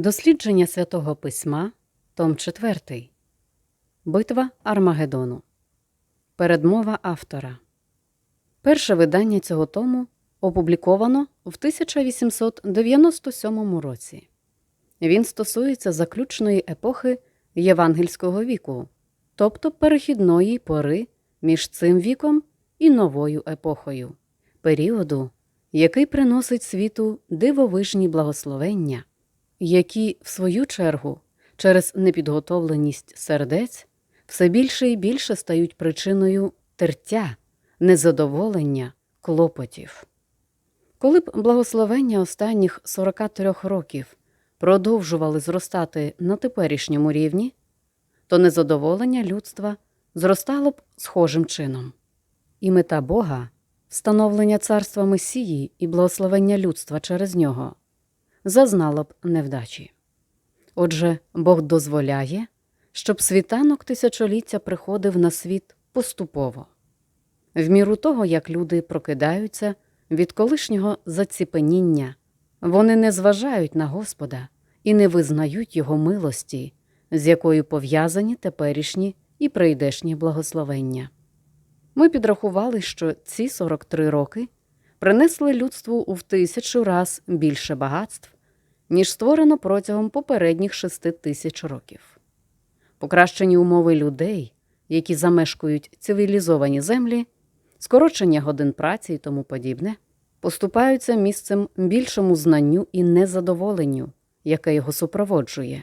Дослідження святого письма, Том 4. Битва Армагеддону. Передмова автора. Перше видання цього тому опубліковано в 1897 році. Він стосується заключної епохи євангельського віку, тобто перехідної пори між цим віком і новою епохою, періоду, який приносить світу дивовижні благословення які, в свою чергу, через непідготовленість сердець все більше і більше стають причиною тертя, незадоволення, клопотів. Коли б благословення останніх 43 років продовжували зростати на теперішньому рівні, то незадоволення людства зростало б схожим чином. І мета Бога, встановлення царства Месії і благословення людства через нього зазнало б невдачі. Отже, Бог дозволяє, щоб світанок тисячоліття приходив на світ поступово, в міру того, як люди прокидаються від колишнього заціпеніння, вони не зважають на Господа і не визнають Його милості, з якою пов'язані теперішні і прийдешні благословення. Ми підрахували, що ці 43 роки принесли людству у в тисячу раз більше багатств, ніж створено протягом попередніх шести тисяч років. Покращені умови людей, які замешкують цивілізовані землі, скорочення годин праці і тому подібне, поступаються місцем більшому знанню і незадоволенню, яке його супроводжує.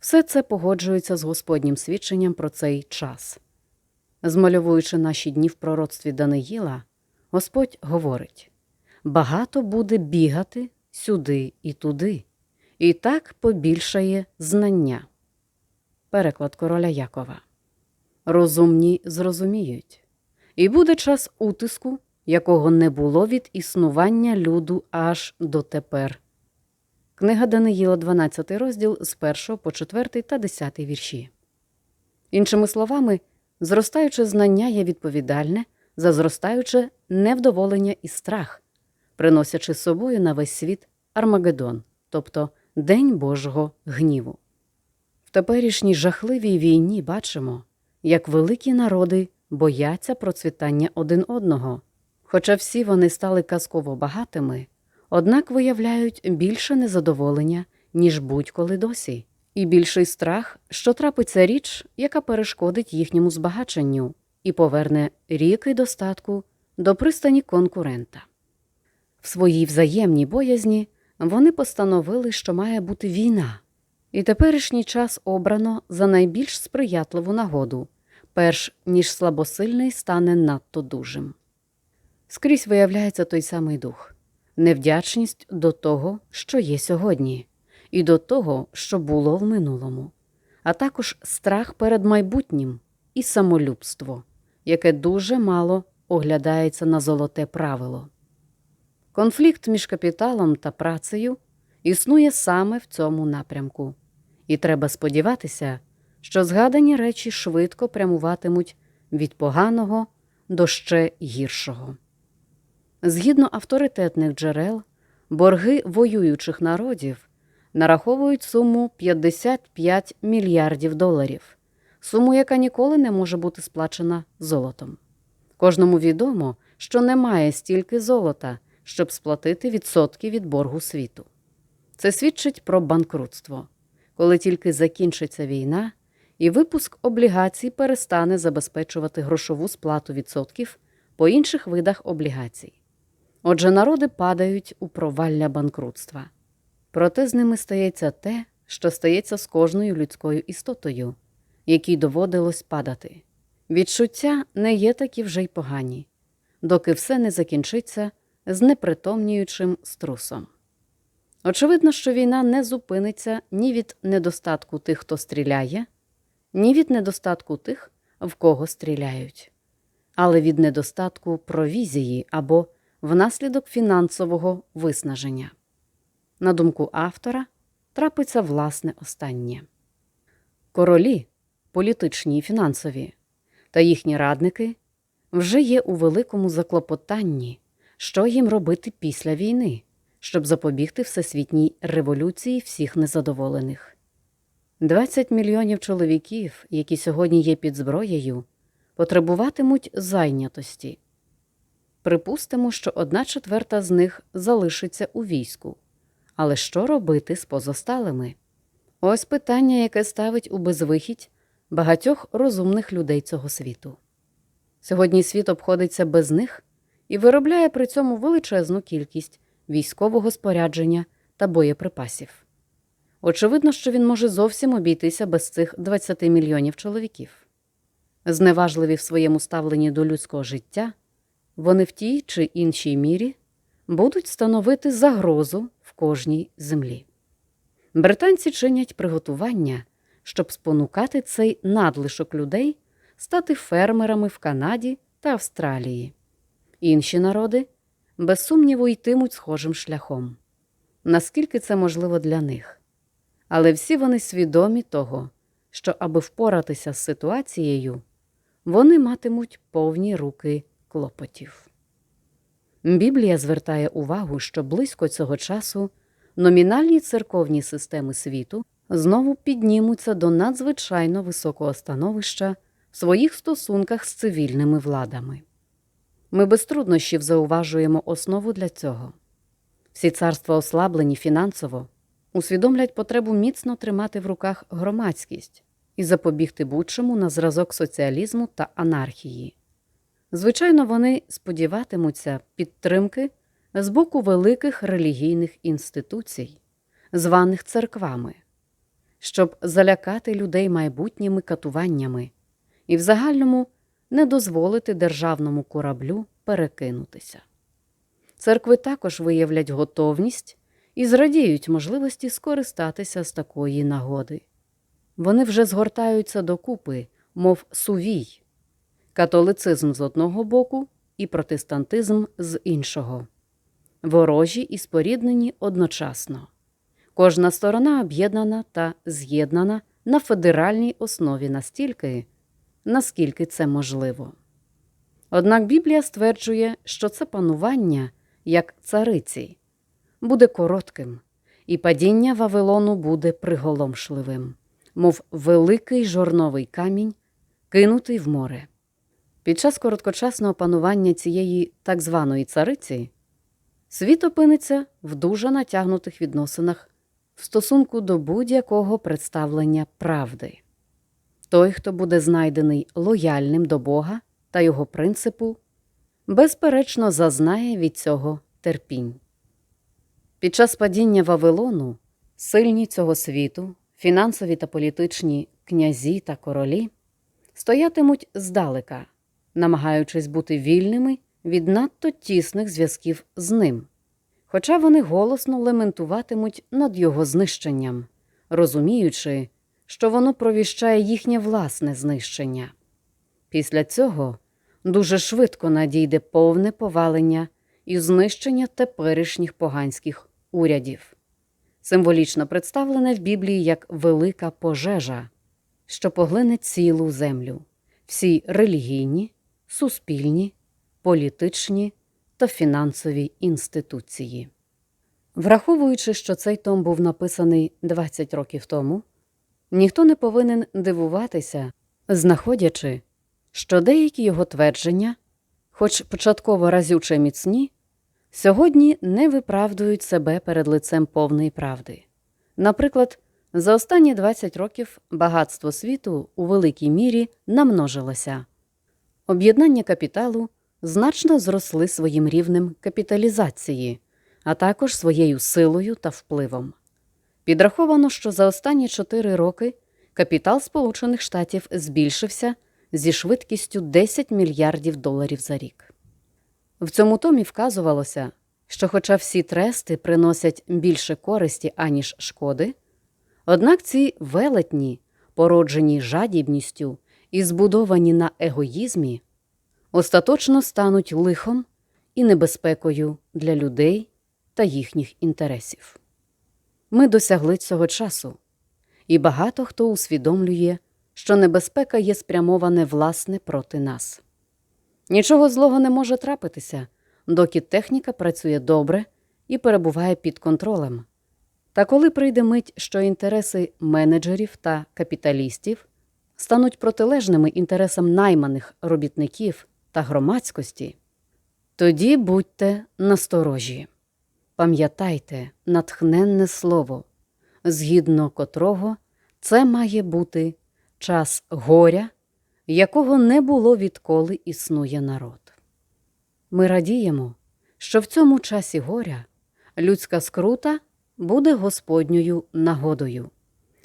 Все це погоджується з Господнім свідченням про цей час. Змальовуючи наші дні в пророцтві Даниїла, Господь говорить багато буде бігати сюди і туди, і так побільшає знання. Переклад короля Якова. Розумні зрозуміють, і буде час утиску, якого не було від існування люду аж дотепер. Книга Даниїла, 12 розділ з 1 по 4 та 10 вірші. Іншими словами, зростаюче знання є відповідальне за зростаюче невдоволення і страх, приносячи з собою на весь світ Армагеддон, тобто День Божого гніву. В теперішній жахливій війні бачимо, як великі народи бояться процвітання один одного, хоча всі вони стали казково багатими, однак виявляють більше незадоволення, ніж будь-коли досі, і більший страх, що трапиться річ, яка перешкодить їхньому збагаченню і поверне ріки достатку до пристані конкурента. В своїй взаємній боязні вони постановили, що має бути війна, і теперішній час обрано за найбільш сприятливу нагоду, перш ніж слабосильний стане надто дужим. Скрізь виявляється той самий дух невдячність до того, що є сьогодні, і до того, що було в минулому, а також страх перед майбутнім і самолюбство, яке дуже мало оглядається на золоте правило. Конфлікт між капіталом та працею існує саме в цьому напрямку, і треба сподіватися, що згадані речі швидко прямуватимуть від поганого до ще гіршого. Згідно авторитетних джерел, борги воюючих народів нараховують суму 55 мільярдів доларів, суму, яка ніколи не може бути сплачена золотом. Кожному відомо, що немає стільки золота щоб сплатити відсотки від боргу світу. Це свідчить про банкрутство, коли тільки закінчиться війна, і випуск облігацій перестане забезпечувати грошову сплату відсотків по інших видах облігацій. Отже, народи падають у провалля банкрутства. Проте з ними стається те, що стається з кожною людською істотою, якій доводилось падати. Відчуття не є такі вже й погані, доки все не закінчиться з непритомнюючим струсом. Очевидно, що війна не зупиниться ні від недостатку тих, хто стріляє, ні від недостатку тих, в кого стріляють, але від недостатку провізії або внаслідок фінансового виснаження. На думку автора, трапиться власне останнє. Королі, політичні і фінансові, та їхні радники вже є у великому заклопотанні що їм робити після війни, щоб запобігти всесвітній революції всіх незадоволених. 20 мільйонів чоловіків, які сьогодні є під зброєю, потребуватимуть зайнятості. Припустимо, що одна четверта з них залишиться у війську. Але що робити з позосталими? Ось питання, яке ставить у безвихідь багатьох розумних людей цього світу. Сьогодні світ обходиться без них і виробляє при цьому величезну кількість військового спорядження та боєприпасів. Очевидно, що він може зовсім обійтися без цих 20 мільйонів чоловіків. Зневажливі в своєму ставленні до людського життя, вони в тій чи іншій мірі будуть становити загрозу в кожній землі. Британці чинять приготування, щоб спонукати цей надлишок людей стати фермерами в Канаді та Австралії. Інші народи, без сумніву, йтимуть схожим шляхом. Наскільки це можливо для них? Але всі вони свідомі того, що, аби впоратися з ситуацією, вони матимуть повні руки клопотів. Біблія звертає увагу, що близько цього часу номінальні церковні системи світу знову піднімуться до надзвичайно високого становища в своїх стосунках з цивільними владами. Ми без труднощів зауважуємо основу для цього. Всі царства ослаблені фінансово, усвідомлять потребу міцно тримати в руках громадськість і запобігти будь-чому на зразок соціалізму та анархії. Звичайно, вони сподіватимуться підтримки з боку великих релігійних інституцій, званих церквами, щоб залякати людей майбутніми катуваннями і в загальному не дозволити державному кораблю перекинутися. Церкви також виявлять готовність і зрадіють можливості скористатися з такої нагоди. Вони вже згортаються докупи, мов сувій, католицизм з одного боку і протестантизм з іншого, ворожі і споріднені одночасно. Кожна сторона об'єднана та з'єднана на федеральній основі настільки, наскільки це можливо. Однак Біблія стверджує, що це панування, як цариці, буде коротким, і падіння Вавилону буде приголомшливим, мов великий жорновий камінь, кинутий в море. Під час короткочасного панування цієї так званої цариці світ опиниться в дуже натягнутих відносинах в стосунку до будь-якого представлення правди. Той, хто буде знайдений лояльним до Бога та його принципу, безперечно зазнає від цього терпінь. Під час падіння Вавилону сильні цього світу, фінансові та політичні князі та королі стоятимуть здалека, намагаючись бути вільними від надто тісних зв'язків з ним, хоча вони голосно лементуватимуть над його знищенням, розуміючи, що воно провіщає їхнє власне знищення. Після цього дуже швидко надійде повне повалення і знищення теперішніх поганських урядів, символічно представлене в Біблії як велика пожежа, що поглине цілу землю, всі релігійні, суспільні, політичні та фінансові інституції. Враховуючи, що цей том був написаний 20 років тому, ніхто не повинен дивуватися, знаходячи, що деякі його твердження, хоч початково разюче міцні, сьогодні не виправдують себе перед лицем повної правди. Наприклад, за останні 20 років багатство світу у великій мірі намножилося. Об'єднання капіталу значно зросли своїм рівнем капіталізації, а також своєю силою та впливом. Підраховано, що за останні 4 роки капітал Сполучених Штатів збільшився зі швидкістю 10 мільярдів доларів за рік. В цьому томі вказувалося, що, хоча всі трести приносять більше користі, аніж шкоди, однак ці велетні, породжені жадібністю і збудовані на егоїзмі, остаточно стануть лихом і небезпекою для людей та їхніх інтересів. Ми досягли цього часу, і багато хто усвідомлює, що небезпека є спрямоване власне проти нас. Нічого злого не може трапитися, доки техніка працює добре і перебуває під контролем. Та коли прийде мить, що інтереси менеджерів та капіталістів стануть протилежними інтересам найманих робітників та громадськості, тоді будьте насторожі. Пам'ятайте натхненне слово, згідно котрого це має бути час горя, якого не було відколи існує народ. Ми радіємо, що в цьому часі горя людська скрута буде Господньою нагодою.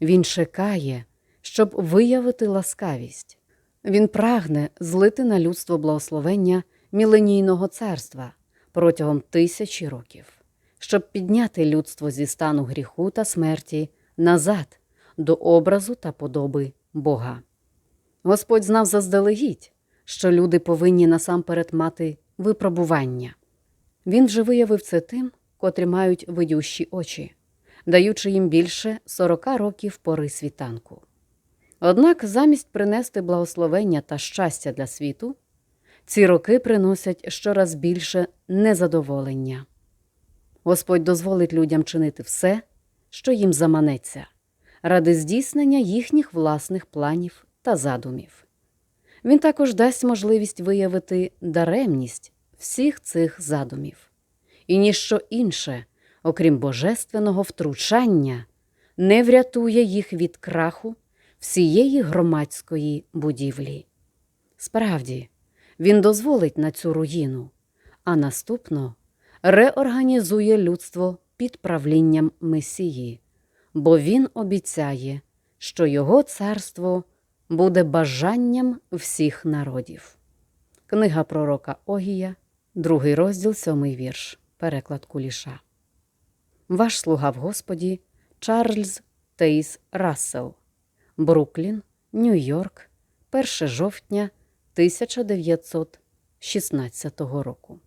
Він чекає, щоб виявити ласкавість. Він прагне злити на людство благословення міленійного царства протягом тисячі років, щоб підняти людство зі стану гріху та смерті назад до образу та подоби Бога. Господь знав заздалегідь, що люди повинні насамперед мати випробування. Він вже виявив це тим, котрі мають видющі очі, даючи їм більше сорока років пори світанку. Однак замість принести благословення та щастя для світу, ці роки приносять щораз більше незадоволення. Господь дозволить людям чинити все, що їм заманеться, ради здійснення їхніх власних планів та задумів. Він також дасть можливість виявити даремність всіх цих задумів, і ніщо інше, окрім божественного втручання, не врятує їх від краху всієї громадської будівлі. Справді, він дозволить на цю руїну, а наступно реорганізує людство під правлінням Месії, бо він обіцяє, що його царство буде бажанням всіх народів. Книга пророка Огія, другий розділ, сьомий вірш, переклад Куліша. Ваш слуга в Господі Чарльз Тейс Рассел, Бруклін, Нью-Йорк, 1 жовтня 1916 року.